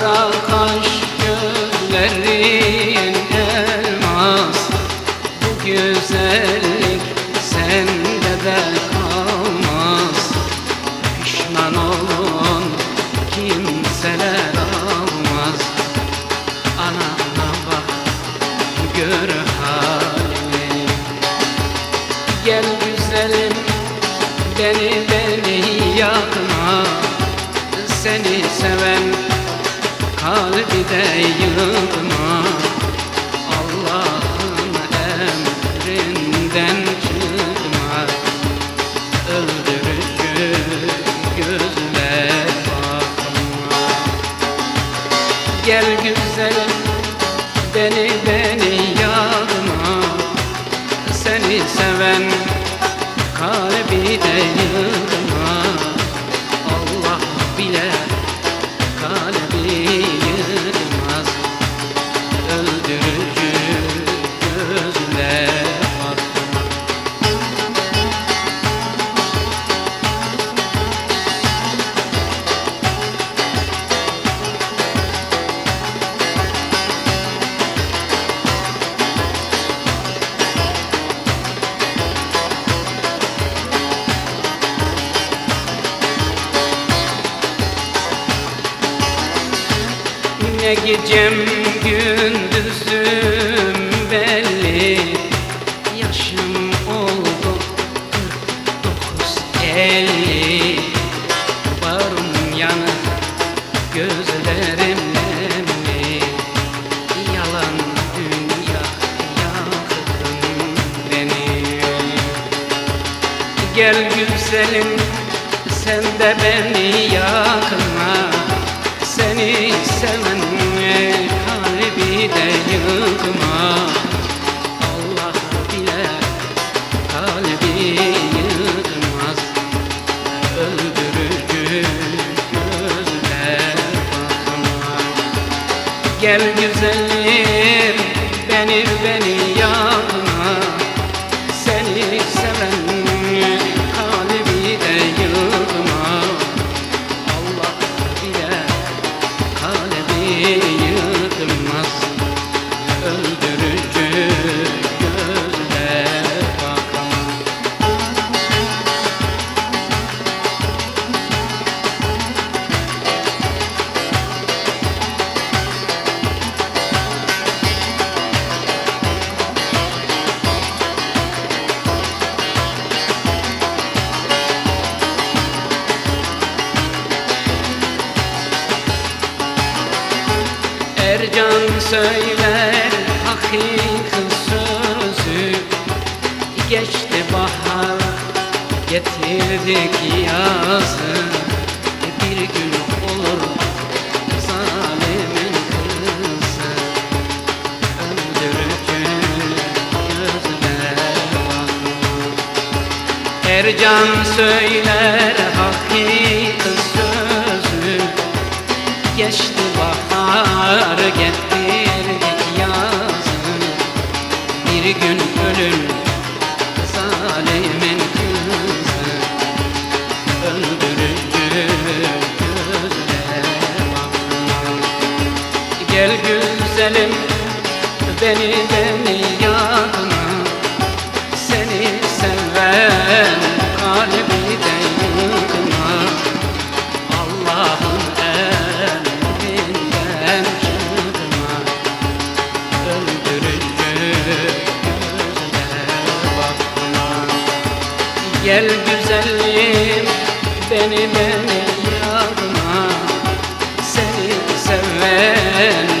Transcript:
Kara kaş gözlerin elmas Bu güzellik sende de kalmaz. Pişman olun kimseler almaz. Anana bak gör halini. Gel de yıkma Allah'ın emrinden çıkma. Öldürücü gözle bakma. Gel güzelim beni beni yakma Seni seven kalbi de yıkma Ne gecem gündüzüm belli. Yaşım oldu 49 elli. Bağrım yanık gözlerim nemli. Yalan dünya yaktın beni. Gel güzelim sen de beni yakma. Seni seven Gel güzelim Ercan söyler hakiki sözü. Geçti bahar getirdik yazı. Bir gün olur zalimin kızı. Öldürücü gözler Ercan söyler hakiki Bir gün ölür. Zalimin kızı Öldürücü gözle bakma Gel güzelim beni beni yakma Seni seven Gel güzelim beni beni yakma Seni seven